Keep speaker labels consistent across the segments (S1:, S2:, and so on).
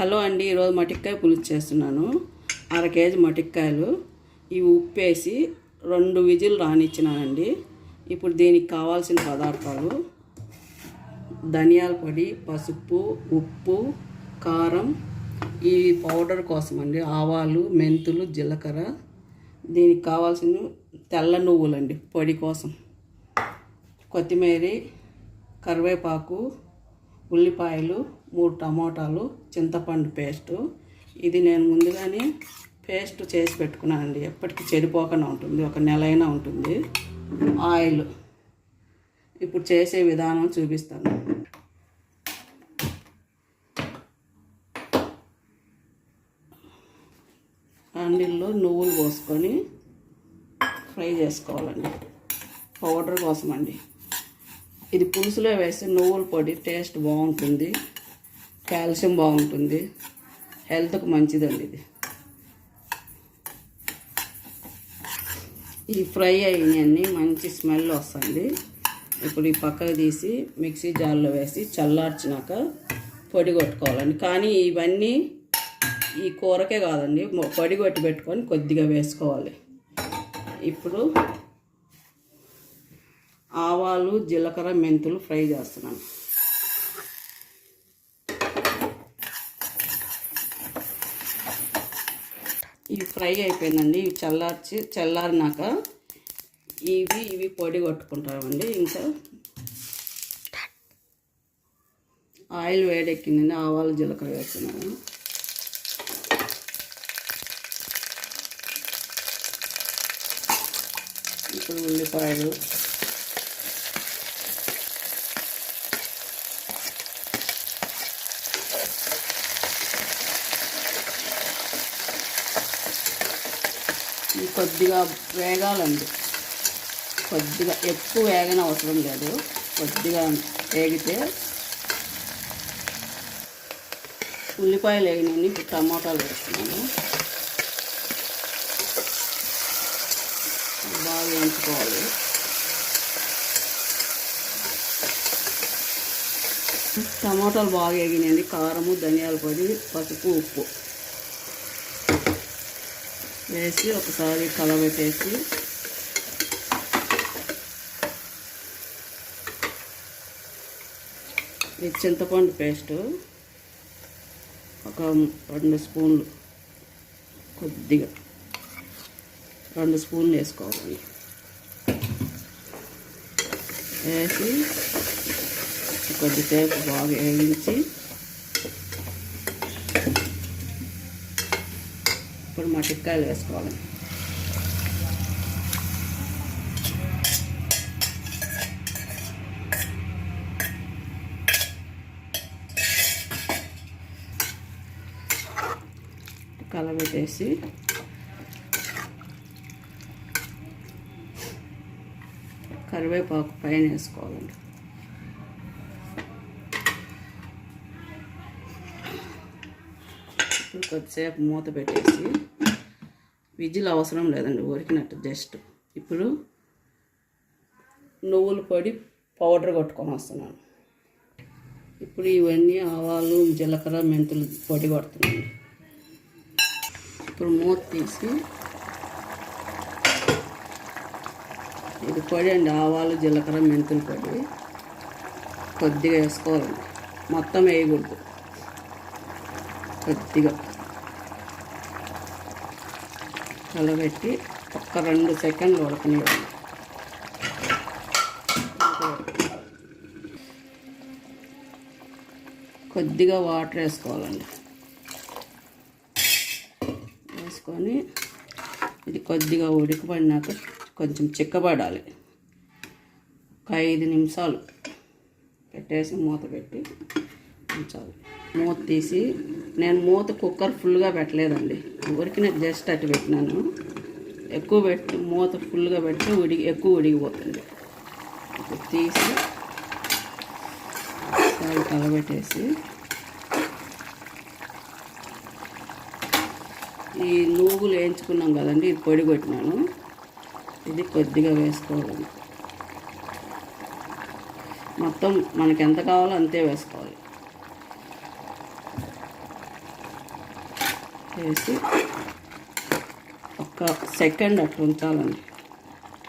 S1: Hello అండి ఈరోజు మటిక్కాయ పులుసు చేస్తున్నాను. అర కేజీ మటిక్కాయలు. ఇవి ఉప్పేసి రెండు విజిల్ రానిచ్చినానండి. ఇప్పుడు దీనికి కావాల్సిన పదార్థాలు. ధనియాల పొడి పసుపు ఉప్పు కారం. ఈ పౌడర్ కోసం అండి ఆవాలు మెంతులు జీలకర్ర. దీనికి కావాల్సిన తెల్ల నువ్వులండి పొడి కోసం. కొత్తిమీర కరివేపాకు ఉల్లిపాయలు మూడు టమోటాలు చింతపండు పేస్టు. ఇది నేను ముందుగానే పేస్ట్ చేసి పెట్టుకున్నానండి ఎప్పటికీ చెడిపోకుండా ఉంటుంది. ఒక నెల అయినా ఉంటుంది. ఆయిల్. ఇప్పుడు చేసే విధానం చూపిస్తాను. అండిల్లో నువ్వులు పోసుకొని ఫ్రై చేసుకోవాలండి. పౌడర్ కోసం అండి ఇది పులుసులో వేస్తే నువ్వుల పొడి టేస్ట్ బాగుంటుంది. కాల్షియం బాగుంటుంది. హెల్త్కు మంచిదండి ఇది. ఈ ఫ్రై అయినవన్నీ మంచి స్మెల్ వస్తుంది. ఇప్పుడు ఈ పక్కకు తీసి మిక్సీ జార్లో వేసి చల్లార్చినాక పొడి కొట్టుకోవాలండి. కానీ ఇవన్నీ ఈ కూరకే కాదండి. పొడి కొట్టి పెట్టుకొని కొద్దిగా వేసుకోవాలి. ఇప్పుడు ఆవాలు జీలకర్ర మెంతులు ఫ్రై చేస్తున్నాను. ఇవి ఫ్రై అయిపోయిందండి. ఇవి చల్లార్చి చల్లారినాక ఇవి ఇవి పొడి కొట్టుకుంటామండి. ఇంకా ఆయిల్ వేడెక్కిందండి. ఆవాలు జీలకర్ర వేస్తున్నాను. ఇప్పుడు ఉల్లిపాయలు. కొద్దిగా వేగాలండి. కొద్దిగా ఎక్కువ వేగన అవసరం లేదు. కొద్దిగా వేగితే ఉల్లిపాయలు వేగినాను ఇప్పుడు టమాటాలు వేస్తున్నాను. బాగా వేయించుకోవాలి. టమాటాలు బాగా వేగినాయండి. కారము ధనియాల పొడి పసుపు ఉప్పు. వేసి ఒకసారి కలబెట్టేసి ఇది చింతపండు పేస్టు ఒక రెండు స్పూన్లు కొద్దిగా రెండు స్పూన్లు వేసుకోవాలి. వేసి కొద్దిసేపు బాగా వేయించి ఇప్పుడు మటిక్కాయలు వేసుకోవాలి. కలబెట్టేసి కరివేపాకు పైన వేసుకోవాలండి. కొద్దిసేపు మూత పెట్టేసి విజిల్ అవసరం లేదండి ఉరికినట్టు జస్ట్. ఇప్పుడు నువ్వుల పొడి పౌడర్ కొట్టుకొని వస్తున్నాను. ఇప్పుడు ఇవన్నీ ఆవాలు జీలకర్ర మెంతులు పొడి కొడుతున్నాను. ఇప్పుడు మూత తీసి ఇది పొడి అండి ఆవాలు జీలకర్ర మెంతులు పొడి కొద్దిగా వేసుకోవాలండి. మొత్తం వేయకూడదు. కొద్దిగా. కలబెట్టి ఒక్క రెండు సెకండ్లు ఉడకనివ్వండి. కొద్దిగా వాటర్ వేసుకోవాలండి. వేసుకొని ఇది కొద్దిగా ఉడికిపడినాక కొంచెం చిక్కబడాలి. ఒక ఐదు నిమిషాలు పెట్టేసి మూత పెట్టి ఉంచాలి. మూత తీసి నేను మూత కుక్కర్ ఫుల్గా పెట్టలేదండి. ఉడికిన జస్ట్ అటు పెట్టినాను. ఎక్కువ పెట్టి మూత ఫుల్గా పెడితే ఉడికి ఎక్కువ ఉడికిపోతుంది. తీసి ఒకసారి కలబెట్టేసి ఈ నువ్వులు వేయించుకున్నాం కదండి ఇది పొడి కొట్టినాను. ఇది కొద్దిగా వేసుకోవాలి. మొత్తం మనకి ఎంత కావాలో అంతే వేసుకోవాలి. వేసి ఒక సెకండ్ అట్లా ఉంచాలండి.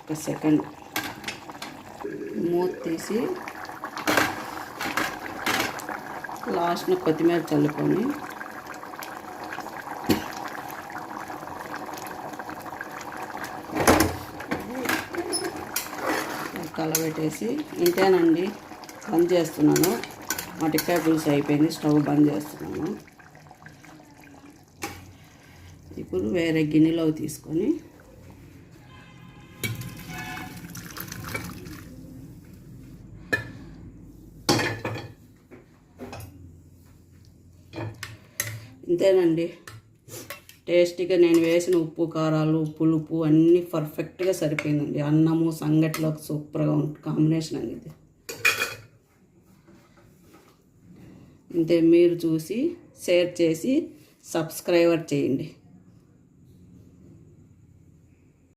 S1: ఒక సెకండ్. మూత తీసి లాస్ట్న కొత్తిమీర చల్లుకొని కలబెట్టేసి ఇంతేనండి. బంద్ చేస్తున్నాను. మటికాయ పులుసు అయిపోయింది. స్టవ్ బంద్ చేస్తున్నాను. ఇప్పుడు వేరే గిన్నెలో తీసుకొని ఇంతేనండి. టేస్టీగా నేను వేసిన ఉప్పు కారాలు పులుపు అన్నీ పర్ఫెక్ట్గా సరిపోయిందండి. అన్నము సంగట్లో సూపర్గా ఉంటుంది కాంబినేషన్ అనేది ఇంతే మీరు చూసి షేర్ చేసి సబ్స్క్రైబర్ చేయండి.